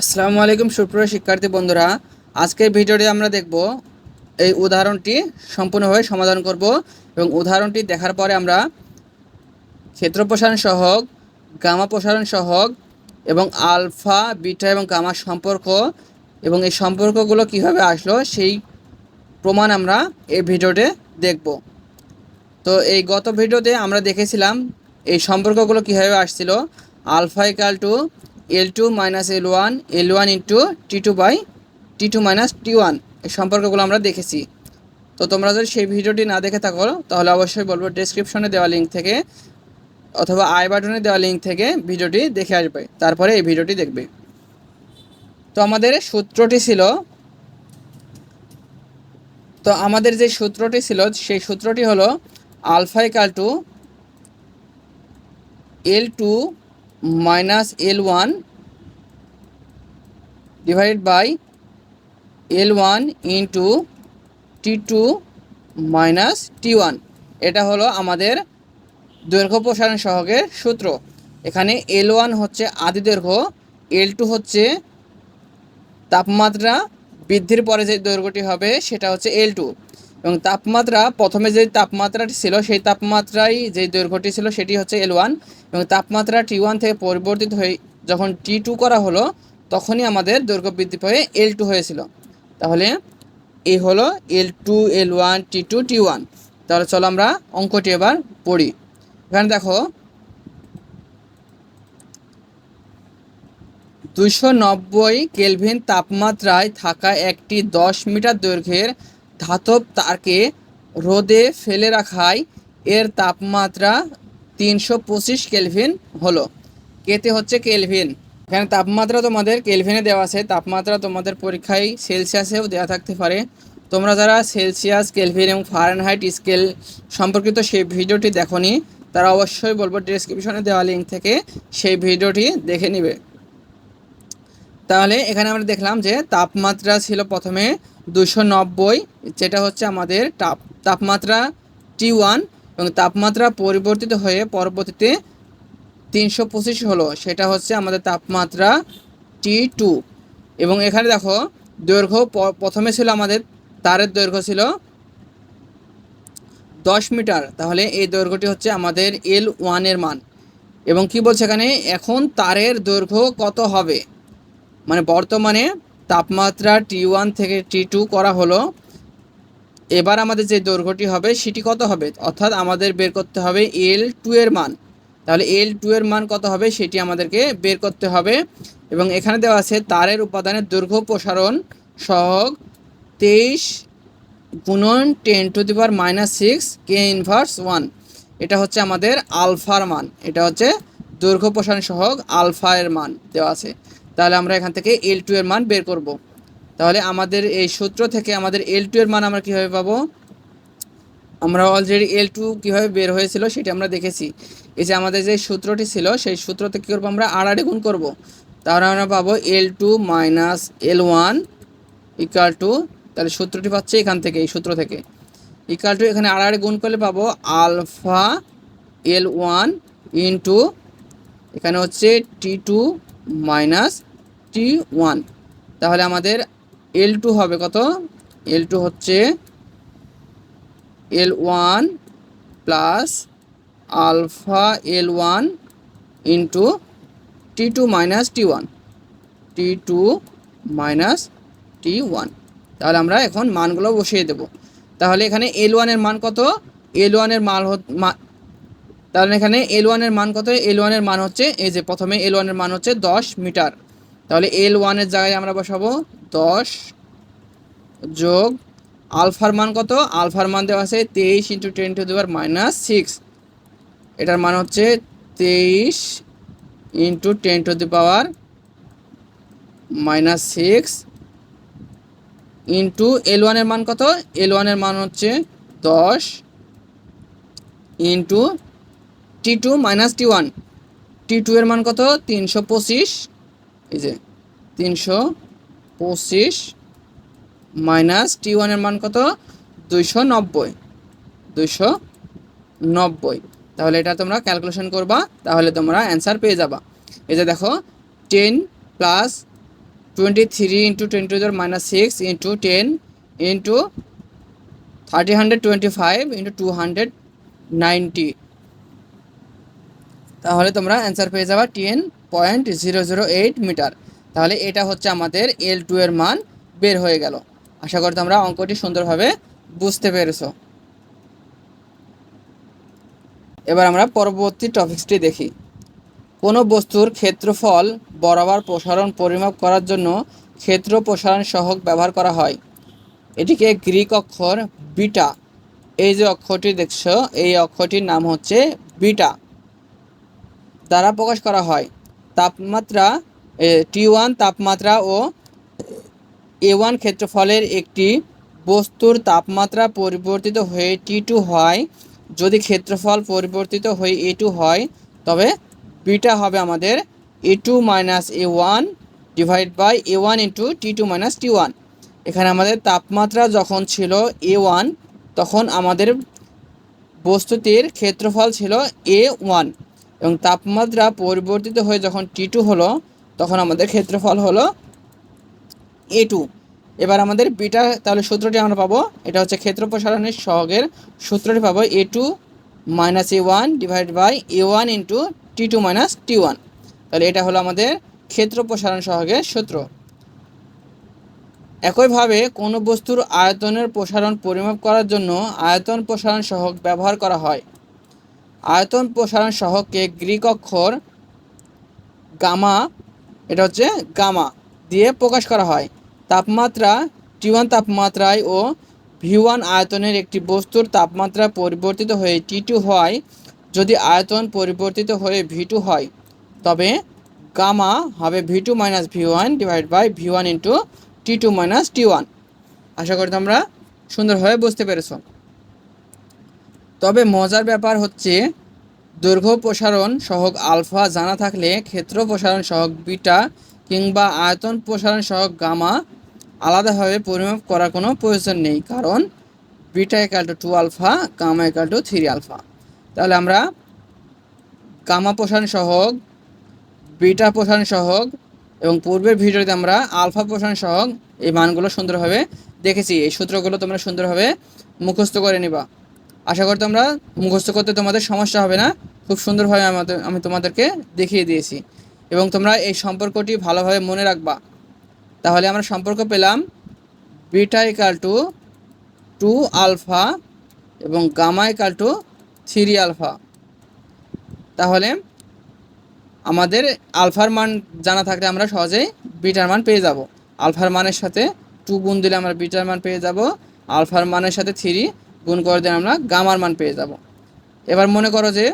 আসসালামু আলাইকুম সুপ্রিয় শিক্ষার্থী বন্ধুরা। আজকের ভিডিওটি আমরা দেখব এই উদাহরণটি সম্পূর্ণভাবে সমাধান করব এবং উদাহরণটি দেখার পরে আমরা ক্ষেত্র প্রসারণ সহগ, গামা প্রসারণ সহগ এবং আলফা, বিটা এবং গামা সম্পর্ক এবং এই সম্পর্কগুলো কীভাবে আসলো সেই প্রমাণ আমরা এই ভিডিওতে দেখব। তো এই গত ভিডিওতে আমরা দেখেছিলাম এই সম্পর্কগুলো কীভাবে আসছিল। Alpha equal to L two minus L one L one into T two by T two minus T one এই সম্পর্কগুলো আমরা দেখেছি। তো তোমরা যদি সেই ভিডিওটি না দেখে থাকো, তাহলে অবশ্যই বলব ডেসক্রিপশনে দেওয়া লিঙ্ক থেকে অথবা আই বাটনে দেওয়া লিঙ্ক থেকে ভিডিওটি দেখে আসবে, তারপরে এই ভিডিওটি দেখবে। তো আমাদের সূত্রটি ছিল, তো আমাদের যে সূত্রটি ছিল, সেই সূত্রটি হলো alpha equal to L two minus L one divided by L one into T two minus T one এটা হলো আমাদের দৈর্ঘ্য প্রসারণ সহগের সূত্র। এখানে এল ওয়ান হচ্ছে আদি দৈর্ঘ্য এল টু হচ্ছে তাপমাত্রা, বৃদ্ধির পরে যে দৈর্ঘ্যটি হবে সেটা হচ্ছে এল টু এবং তাপমাত্রা, প্রথমে যে তাপমাত্রাটি ছিল, সেই তাপমাত্রায় যে দৈর্ঘ্যটি ছিল, সেটি হচ্ছে এল ওয়ান এবং তাপমাত্রা টি ওয়ান থেকে পরিবর্তিত হয়ে যখন টি টু করা হলো, তখনই আমাদের দৈর্ঘ্য বৃদ্ধি পেয়ে এল টু হয়েছিল। তাহলে এই হলো L two L one T two T one তাহলে চলো আমরা অঙ্কটি এবার পড়ি। এখানে দেখো, দুইশো নব্বই কেলভিন তাপমাত্রায় থাকা একটি দশ মিটার দৈর্ঘ্যের ধাতব তারকে রোদে ফেলে রাখায় এর তাপমাত্রা তিনশো পঁচিশ কেলভিন হলো। কেতে হচ্ছে কেলভিন? এখানে তাপমাত্রা তোমাদের কেলভিনে দেওয়া আছে। তাপমাত্রা তোমাদের পরীক্ষায় সেলসিয়াসেও দেওয়া থাকতে পারে। তোমরা যারা সেলসিয়াস, কেলভিন এবং ফারেনহাইট স্কেল সম্পর্কিত সেই ভিডিওটি দেখনি, তারা অবশ্যই বলব ডিসক্রিপশনে দেওয়া লিঙ্ক থেকে সেই ভিডিওটি দেখে নিবে। তাহলে এখানে আমরা দেখলাম যে তাপমাত্রা ছিল প্রথমে দুশো নব্বই, যেটা হচ্ছে আমাদের তাপ, তাপমাত্রা টি ওয়ান এবং তাপমাত্রা পরিবর্তিত হয়ে পরবর্তীতে তিনশো পঁচিশ হলো, সেটা হচ্ছে আমাদের তাপমাত্রা টি টু এবং এখানে দেখো, দৈর্ঘ্য প্রথমে ছিল আমাদের, তারের দৈর্ঘ্য ছিল দশ মিটার, তাহলে এই দৈর্ঘ্যটি হচ্ছে আমাদের এল ওয়ানের মান। এবং কি বলছে এখানে, এখন তারের দৈর্ঘ্য কত হবে? মানে বর্তমানে তাপমাত্রা টি ওয়ান থেকে টি টু করা হলো। এবার আমাদের যে দৈর্ঘ্যটি হবে, সেটি কত হবে? অর্থাৎ আমাদের বের করতে হবে এল টু এর মান। তাহলে এল টু এর মান কত হবে, সেটি আমাদেরকে বের করতে হবে। এবং এখানে দেওয়া আছে, তারের উপাদানের দৈর্ঘ্য প্রসারণ সহগ তেইশ গুণন ten to the power minus six K inverse one. এটা হচ্ছে আমাদের আলফার মান। এটা হচ্ছে দৈর্ঘ্য প্রসারণ সহগ আলফা এর মান দেওয়া আছে। তাহলে আমরা এখান থেকে এল টু এর মান বের করব। তাহলে আমাদের এই সূত্র থেকে আমাদের এল টু এর মান আমরা কীভাবে পাবো? আমরা অলরেডি এল টু কীভাবে বের হয়েছিল সেটা আমরা দেখেছি। এই যে আমাদের যে সূত্রটি ছিল, সেই সূত্রতে কী করব আমরা আড়াড়ি গুণ করব। তাহলে আমরা পাবো L two minus L one equal to তাহলে সূত্রটি পাচ্ছে এখান থেকে, এই সূত্র থেকে। ইকাল টু এখানে আড়াড়ি গুণ করলে পাবো আলফা এল ওয়ান ইন্টু এখানে হচ্ছে T two minus T one. তাহলে আমাদের এল টু হবে কত? এল টু হচ্ছে L one plus alpha L one into T two minus T one T two minus T one তাহলে আমরা এখন মানগুলো বসিয়ে দেব। তাহলে এখানে এল ওয়ানের মান কত? এল ওয়ানের মান তাহলে এখানে এল ওয়ানের মান কত? এল ওয়ানের মান হচ্ছে এই যে প্রথমে এল ওয়ানের মান হচ্ছে দশ মিটার। তাহলে এল ওয়ানের জায়গায় আমরা বসাবো দশ যোগ আলফার মান কত? আলফার মান দেওয়া আছে তেইশ ইন্টু টেন টু দেওয়ার মাইনাস সিক্স এটার মান হচ্ছে তেইশ into ten to the power minus six into L ওয়ানের মান কত? এল ওয়ানের মান হচ্ছে দশ into T two minus T one T two এর মান কত? তিনশো পঁচিশ। এই যে তিনশো পঁচিশ মাইনাস টি ওয়ানের মান কত? দুইশো নব্বই। দুইশো নব্বই। তাহলে এটা তোমরা ক্যালকুলেশন করবা, তাহলে তোমরা অ্যান্সার পেয়ে যাবা। এই যে দেখো ten plus twenty three into ten to minus six into ten into thirty hundred twenty five into two hundred ninety তাহলে তোমরা অ্যান্সার পেয়ে যাবা ten point zero zero eight metre তাহলে এটা হচ্ছে আমাদের এল টু এর মান বের হয়ে গেল। আশা করি তোমরা অঙ্কটি সুন্দরভাবে বুঝতে পেরেছ। এবার আমরা পরবর্তী টপিক্সটি দেখি। কোনো বস্তুর ক্ষেত্রফল বরাবর প্রসারণ পরিমাপ করার জন্য ক্ষেত্র প্রসারণ সহক ব্যবহার করা হয়। এটিকে গ্রিক অক্ষর বিটা। এই যে অক্ষরটি দেখছ, এই অক্ষরটির নাম হচ্ছে বিটা দ্বারা প্রকাশ করা হয়। তাপমাত্রা টি ওয়ান তাপমাত্রা ও এ ওয়ান ক্ষেত্রফলের একটি বস্তুর তাপমাত্রা পরিবর্তিত হয়ে টি টু হয়। যদি ক্ষেত্রফল পরিবর্তিত হয়ে এ টু হয়, তবে বিটা হবে আমাদের A two minus A one divide by A one into T two minus T one এখানে আমাদের তাপমাত্রা যখন ছিল এ ওয়ান তখন আমাদের বস্তুটির ক্ষেত্রফল ছিল এ ওয়ান এবং তাপমাত্রা পরিবর্তিত হয়ে যখন টি টু হলো তখন আমাদের ক্ষেত্রফল হলো এ টু এবার আমাদের বিটা, তাহলে সূত্রটি আমরা পাবো, এটা হচ্ছে ক্ষেত্র প্রসারণের সহগের সূত্রটি পাবো A two minus A one divide by A one into T two minus T one তাহলে এটা হলো আমাদের ক্ষেত্র প্রসারণ সহগের সূত্র। একইভাবে কোনো বস্তুর আয়তনের প্রসারণ পরিমাপ করার জন্য আয়তন প্রসারণ সহগ ব্যবহার করা হয়। আয়তন প্রসারণ সহগকে গ্রিক অক্ষর গামা এটা হচ্ছে গামা দিয়ে প্রকাশ করা হয়। তাপমাত্রা টি ওয়ান তাপমাত্রায় ও ভি ওয়ান আয়তনের একটি বস্তুর তাপমাত্রা পরিবর্তিত হয়ে টি টু হয়, যদি আয়তন পরিবর্তিত হয়ে ভি টু হয়। তবে গামা হবে V two minus V one divide by V one into T two minus T one আশা করি তোমরা সুন্দরভাবে বুঝতে পেরেছ। তবে মজার ব্যাপার হচ্ছে দৈর্ঘ্য প্রসারণ সহগ আলফা জানা থাকলে ক্ষেত্র প্রসারণ সহগ বিটা কিংবা আয়তন প্রসারণ সহগ গামা আলাদাভাবে পরিমাপ করার কোনো প্রয়োজন নেই, কারণ beta equal to two alpha gamma equal to three alpha তাহলে আমরা গামা প্রসারণ সহগ, বিটা প্রসারণ সহগ এবং পূর্বের ভিডিওতে আমরা আলফা প্রসারণ সহগ এই মানগুলো সুন্দরভাবে দেখেছি। এই সূত্রগুলো তোমরা সুন্দরভাবে মুখস্থ করে নিবা। আশা করি তোমরা মুখস্থ করতে তোমাদের সমস্যা হবে না। খুব সুন্দরভাবে আমাদের, আমি তোমাদেরকে দেখিয়ে দিয়েছি। এবং তোমরা এই সম্পর্কটি ভালোভাবে মনে রাখবা। তাহলে আমরা সম্পর্ক পেলাম beta equal to two alpha এবং gamma equal to three alpha. তাহলে আমাদের আলফার মান জানা থাকলে আমরা সহজেই বিটার মান পেয়ে যাব। আলফার মানের সাথে টু গুণ দিলে আমরা বিটার মান পেয়ে যাব। আলফার মানের সাথে থ্রি গুণ করে দিলে আমরা গামার মান পেয়ে যাব। এবার মনে করো যে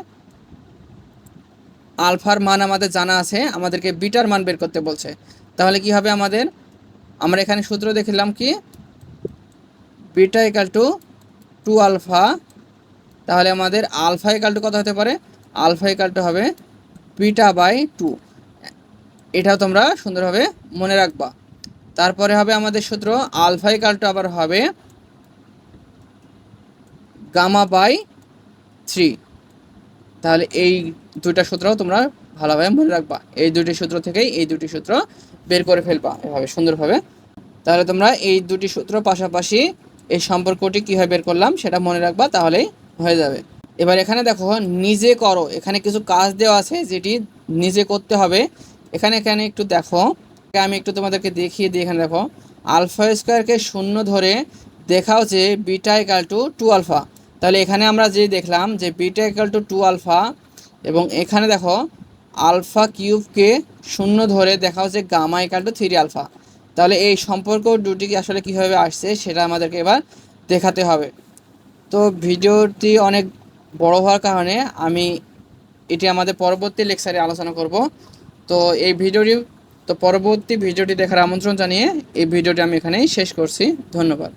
আলফার মান আমাদের জানা আছে, আমাদেরকে বিটার মান বের করতে বলছে। তাহলে কি হবে আমাদের? আমরা এখানে সূত্র দেখলাম কি? Beta equal to two alpha. তাহলে আমাদের আলফা ইকাল টু কত হতে পারে? আলফা ইকাল টু হবে বিটা বাই টু। এটাও তোমরা সুন্দরভাবে মনে রাখবা। তারপরে হবে আমাদের সূত্র, আলফা ইকাল টু আবার হবে গামা বাই থ্রি। তাহলে এই দুইটা সূত্র তোমরা ভালোভাবে মনে রাখবা। এই দুটি সূত্র থেকেই এই দুটি সূত্র বের করে ফেলবা এভাবে, সুন্দরভাবে। তাহলে তোমরা এই দুটি সূত্র পাশাপাশি এই সম্পর্কটি কীভাবে বের করলাম সেটা মনে রাখবা, তাহলেই হয়ে যাবে। এবার এখানে দেখো, নিজে করো। এখানে কিছু কাজ দেওয়া আছে যেটি নিজে করতে হবে। এখানে এখানে একটু দেখো। আমি একটু তোমাদেরকে দেখিয়ে দিই, এখানে দেখো। আলফা স্কোয়ারকে শূন্য ধরে দেখাও যে beta equal to two alpha. তাহলে এখানে আমরা যে দেখলাম যে beta equal to two alpha এবং এখানে দেখো আলফা কিউবকে শূন্য ধরে দেখা হচ্ছে gamma equal to three alpha তাহলে এই সম্পর্ক দুটি আসলে কীভাবে আসছে সেটা আমাদেরকে এবার দেখাতে হবে। তো ভিডিওটি অনেক বড় হওয়ার কারণে আমি এটি আমাদের পরবর্তী লেকচারে আলোচনা করব। তো এই ভিডিওটি, তো পরবর্তী ভিডিওটি দেখার আমন্ত্রণ জানিয়ে এই ভিডিওটি আমি এখানেই শেষ করছি। ধন্যবাদ।